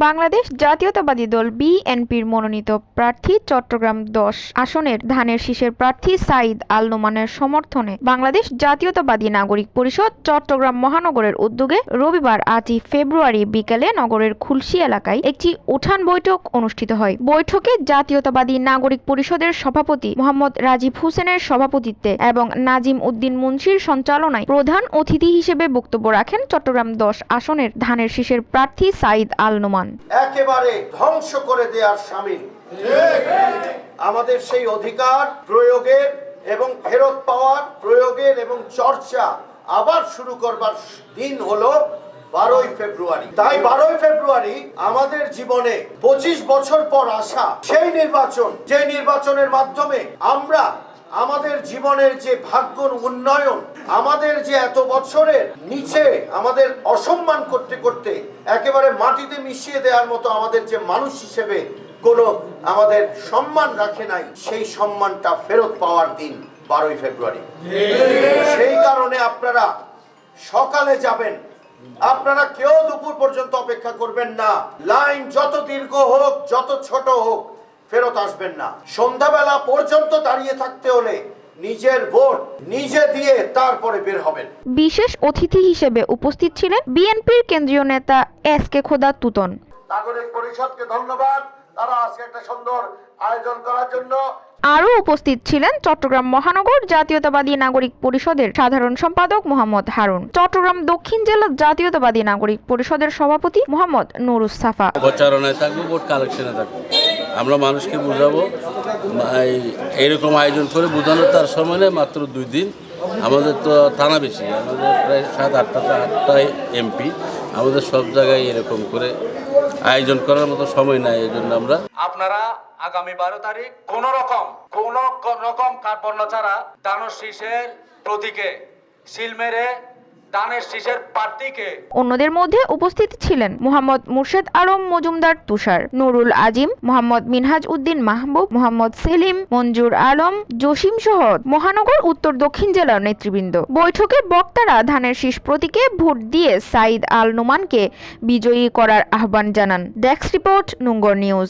বাংলাদেশ জাতীয়তাবাদী দল বিএনপির মনোনীত প্রার্থী চট্টগ্রাম দশ আসনের ধানের শীষের প্রার্থী সাইদ আল নোমানের সমর্থনে বাংলাদেশ জাতীয়তাবাদী নাগরিক পরিষদ চট্টগ্রাম মহানগরের উদ্যোগে রবিবার আজই ফেব্রুয়ারি বিকেলে নগরের খুলশী এলাকায় একটি উঠান বৈঠক অনুষ্ঠিত হয়। বৈঠকে জাতীয়তাবাদী নাগরিক পরিষদের সভাপতি মোহাম্মদ রাজীব হোসেনের সভাপতিত্বে এবং নাজিম উদ্দিন মুন্সির সঞ্চালনায় প্রধান অতিথি হিসেবে বক্তব্য রাখেন চট্টগ্রাম দশ আসনের ধানের শীষের প্রার্থী সাইদ আল নোমান। একেবারে ধ্বংস করে দেওয়ার সামিল। আমাদের সেই অধিকার, প্রয়োগের এবং ফেরত পাওয়ার, প্রয়োগের এবং চর্চা আবার শুরু করবার দিন হলো বারোই ফেব্রুয়ারি। তাই বারোই ফেব্রুয়ারি আমাদের জীবনে পঁচিশ বছর পর আসা সেই নির্বাচন, যে নির্বাচনের মাধ্যমে আমরা আমাদের জীবনের যে ভাগ্য উন্নয়ন, আমাদের যে এত বছরের নিচে আমাদের অসম্মান করতে করতে একেবারে মাটিতে মিশিয়ে দেওয়ার মতো আমাদের যে মানুষ হিসেবে কোনো আমাদের সম্মান রাখে নাই, সেই সম্মানটা ফেরত পাওয়ার দিন বারোই ফেব্রুয়ারি। সেই কারণে আপনারা সকালে যাবেন। আপনারা কেউ দুপুর পর্যন্ত অপেক্ষা করবেন না। লাইন যত দীর্ঘ হোক, যত ছোট হোক ফেরত আসবেন না। সন্ধ্যাবেলা পর্যন্ত দাঁড়িয়ে থাকতে হলে নিজের ভোট নিজে দিয়ে তারপরে বের হবেন। বিশেষ অতিথি হিসেবে উপস্থিত ছিলেন বিএনপির কেন্দ্রীয় নেতা এস কে খোদা তুতন। নাগরিক পরিষদকে ধন্যবাদ। তারা আজকে একটা সুন্দর আয়োজন করার জন্য আরও উপস্থিত ছিলেন চট্টগ্রাম মহানগর জাতীয়তাবাদী নাগরিক পরিষদের সাধারণ সম্পাদক মোহাম্মদ হারুন চট্টগ্রাম দক্ষিণ জেলা জাতীয়তাবাদী নাগরিক পরিষদের সভাপতি মোহাম্মদ নুরুস সাফা। প্রচারণায় থাকব ভোট কালেকশনে থাকব। আমরা মানুষকে বোঝাবো। এই- এইরকম আয়োজন করে বোঝানোর তার সময় নেই, মাত্র দুই দিন। আমাদের তো থানা বেশি, আমাদের প্রায় সাত আটটা আটটা এমপি। আমাদের সব জায়গায় এরকম করে আয়োজন করার মতো সময় নাই, এই জন্য আমরা আপনারা আগামী বারো তারিখ কোন রকম কোন রকম কার্পণ্য ছাড়া দানের শীষের প্রতীকে সিল মেরে অন্যদের মধ্যে উপস্থিত ছিলেন মোহাম্মদ মুর্শেদ আলম, মজুমদার তুষার, নুরুল আজিম, মোহাম্মদ মিনহাজ উদ্দিন মাহবুব, মোহাম্মদ সেলিম, মঞ্জুর আলম, জসিম সহ মহানগর উত্তর দক্ষিণ জেলার নেতৃবৃন্দ। বৈঠকে বক্তারা ধানের শীষ প্রতীকে ভোট দিয়ে সাইদ আল নোমানকে বিজয়ী করার আহ্বান জানান। ডেস্ক রিপোর্ট, নুঙ্গর নিউজ।